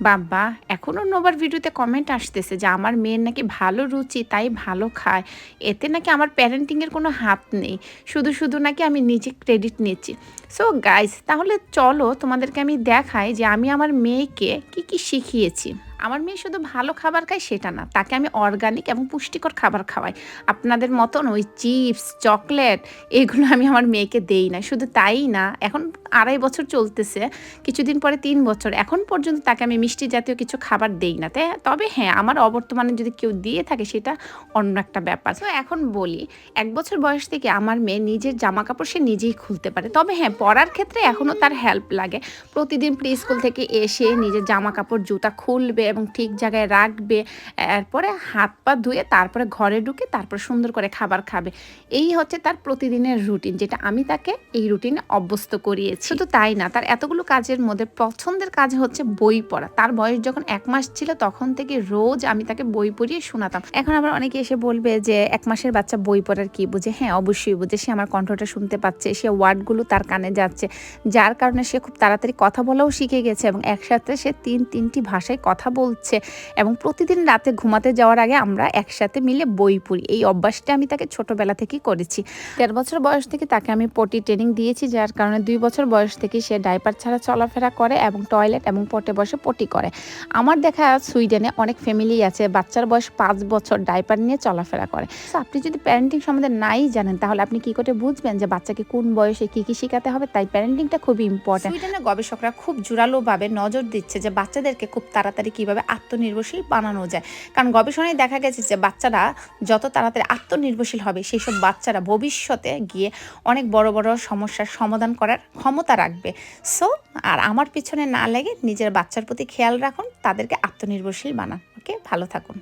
বাবা এখনও অন্যবার ভিডিওতে কমেন্ট আসতেছে যে আমার মেয়ের নাকি ভালো রুচি, তাই ভালো খায়। এতে নাকি আমার প্যারেন্টিংয়ের কোনো হাত নেই। শুধু শুধু নাকি আমি নিজে ক্রেডিট নিচ্ছি। সো গাইস তাহলে চলো তোমাদেরকে আমি দেখাই যে আমি আমার মেয়েকে কি কি শিখিয়েছি। আমার মেয়ে শুধু ভালো খাবার খায় সেটা না, তাকে আমি অর্গানিক এবং পুষ্টিকর খাবার খাওয়াই। আপনাদের মতন ওই চিপস, চকলেট এগুলো আমি আমার মেয়েকে দেই না, শুধু তাই না, এখন আড়াই বছর চলতেছে, কিছুদিন পরে তিন বছর, এখন পর্যন্ত তাকে আমি মিষ্টি জাতীয় কিছু খাবার দেই না। তাই তবে হ্যাঁ আমার অবর্তমানে যদি কেউ দিয়ে থাকে সেটা অন্য একটা ব্যাপার। তো এখন বলি, এক বছর বয়স থেকে আমার মেয়ে নিজের জামা কাপড় সে নিজেই খুলতে পারে। তবে হ্যাঁ পড়ার ক্ষেত্রে এখনও তার হেল্প লাগে। প্রতিদিন প্লে স্কুল থেকে এসে নিজের জামা কাপড় জুতা খুলবে এবং ঠিক জায়গায় রাখবে। এরপরে হাত পা ধুয়ে তারপরে ঘরে ঢুকে তারপরে সুন্দর করে খাবার খাবে। এই হচ্ছে তার প্রতিদিনের রুটিন যেটা আমি তাকে এই রুটিনে অভ্যস্ত করিয়েছি। শুধু তাই না, তার এতগুলো কাজের মধ্যে পছন্দের কাজ হচ্ছে বই পড়া। তার বয়স যখন এক মাস ছিল, তখন থেকে রোজ আমি তাকে বই পড়িয়ে শোনাতাম। এখন আবার অনেকে এসে বলবে যে, এক মাসের বাচ্চা বই পড়ার কি বুঝে? হ্যাঁ অবশ্যই বুঝে। সে আমার কণ্ঠটা শুনতে পাচ্ছে, সে ওয়ার্ডগুলো তার কানে যাচ্ছে। যার কারণে সে খুব তাড়াতাড়ি কথা বলাও শিখে গেছে এবং একসাথে সে তিন তিনটি ভাষায় কথা বলছে এবং প্রতিদিন রাতে ঘুমাতে যাওয়ার আগে আমরা একসাথে মিলে বই পড়ি। এই অভ্যাসটা আমি তাকে ছোটবেলা থেকেই করেছি। দেড় বছর বয়স থেকে তাকে আমি পটি ট্রেনিং দিয়েছি, যার কারণে দুই বছর বয়স থেকে সে ডাইপার ছাড়া চলাফেরা করে এবং টয়লেট এবং পটে বসে পটি করে। আমার দেখা সুইডেনে অনেক ফ্যামিলি আছে, বাচ্চার বয়স পাঁচ বছর ডাইপার নিয়ে চলাফেরা করে। আপনি যদি প্যারেন্টিং সম্বন্ধে নাই জানেন, তাহলে আপনি কি করে বুঝবেন যে বাচ্চাকে কোন বয়সে কি কি শেখাতে হবে? তাই প্যারেন্টিংটা খুবই ইম্পর্টেন্ট সুইডেনের গবেষকরা খুব জোরালোভাবে নজর দিচ্ছে যে বাচ্চাদেরকে খুব তাড়াতাড়ি কীভাবে আত্মনির্ভরশীল বানানো যায়। কারণ গবেষণায় দেখা গেছে যে বাচ্চারা যত তাড়াতাড়ি আত্মনির্ভরশীল হবে সেই সব বাচ্চারা ভবিষ্যতে গিয়ে অনেক বড় বড় সমস্যার সমাধান করার ক্ষমতা রাখবে। সো আর আমার পিছনে না লেগে নিজের বাচ্চার প্রতি খেয়াল রাখুন, তাদেরকে আত্মনির্ভরশীল বানান। ওকে ভালো থাকুন।